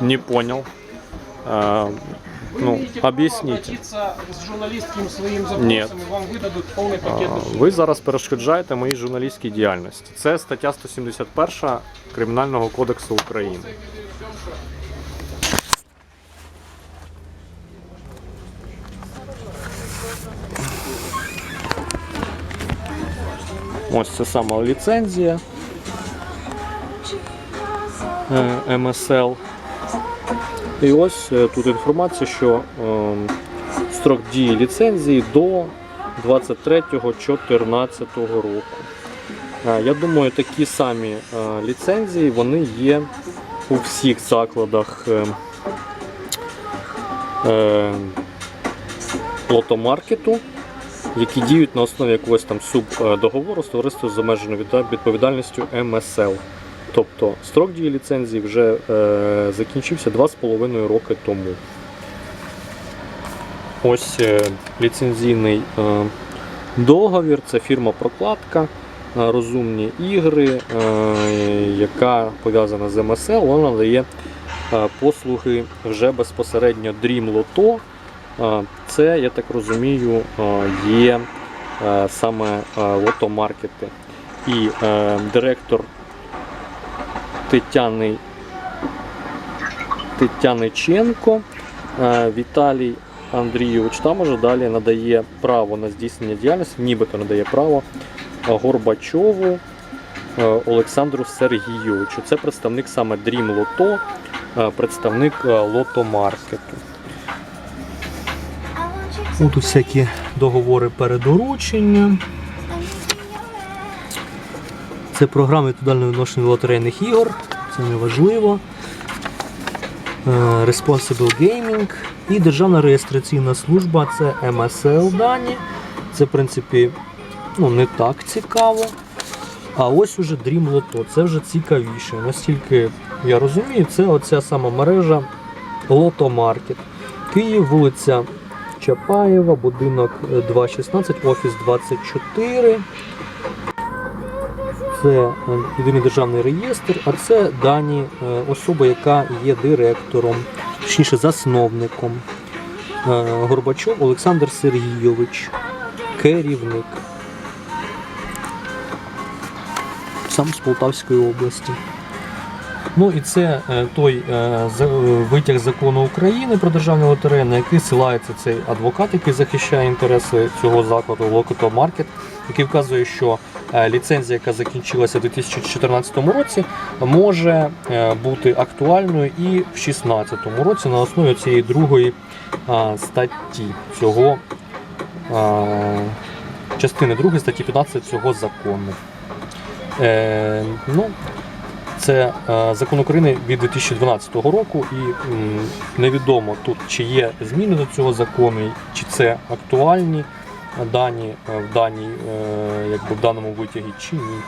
Не понял. А, Вы ну, имеете право объясните. обратиться с журналистским своим запросом, Нет. и вам выдадут полный А, пакет услуг. Ви зараз перешкоджаєте моїй журналістській діяльності. Це стаття 171 Кримінального кодексу України. Ось це сама ліцензія е, МСЛ. І ось е, тут інформація, що ем, строк дії ліцензії до 23-14 року. Е, Я думаю, такі самі е, ліцензії вони є у всіх закладах е, е, лотомаркету, які діють на основі якогось там субдоговору з товариством з обмеженою відповідальністю МСЛ. Тобто строк дії ліцензії вже е, закінчився 2,5 роки тому. Ось е, ліцензійний е, договір, це фірма Прокладка, е, розумні ігри, е, яка пов'язана з МСЛ, вона надає е, послуги вже безпосередньо Dream Lotto. Е, Це, я так розумію, е, є е, саме е, лотомаркети. І е, директор Тетяни Тетяниченко е, Віталій Андрійович там уже далі надає право на здійснення діяльності, нібито надає право Горбачову е, Олександру Сергійовичу. Це представник саме Dream Lotto, е, представник лотомаркету. Тут всякі договори передоручення. Це програми відповідального відношення лотерейних ігор. Це не важливо. Е, Responsible Gaming і Державна реєстраційна служба це MSL дані. Це, в принципі, ну, не так цікаво. А ось уже Dream Lotto, це вже цікавіше. Наскільки я розумію, це оця сама мережа Lotto Market. Київ, вулиця Чапаєва, будинок е, 216, офіс 24. Це е, єдиний державний реєстр, а це дані е, особи, яка є директором, точніше засновником. Е, Горбачов Олександр Сергійович, керівник. Сам з Полтавської області. Ну і це е, той е, е, витяг закону України про державні лотереї, на який силається цей адвокат, який захищає інтереси цього закладу Локото Маркет, який вказує, що ліцензія, яка закінчилася у 2014 році, може бути актуальною і в 2016 році на основі цієї другої статті цього частини 2 статті 15 цього закону. Е, ну, це е, закон України від 2012 року, і невідомо тут, чи є зміни до цього закону, чи це актуальні дані е, в даній, е, якби в даному витягі, чи ні.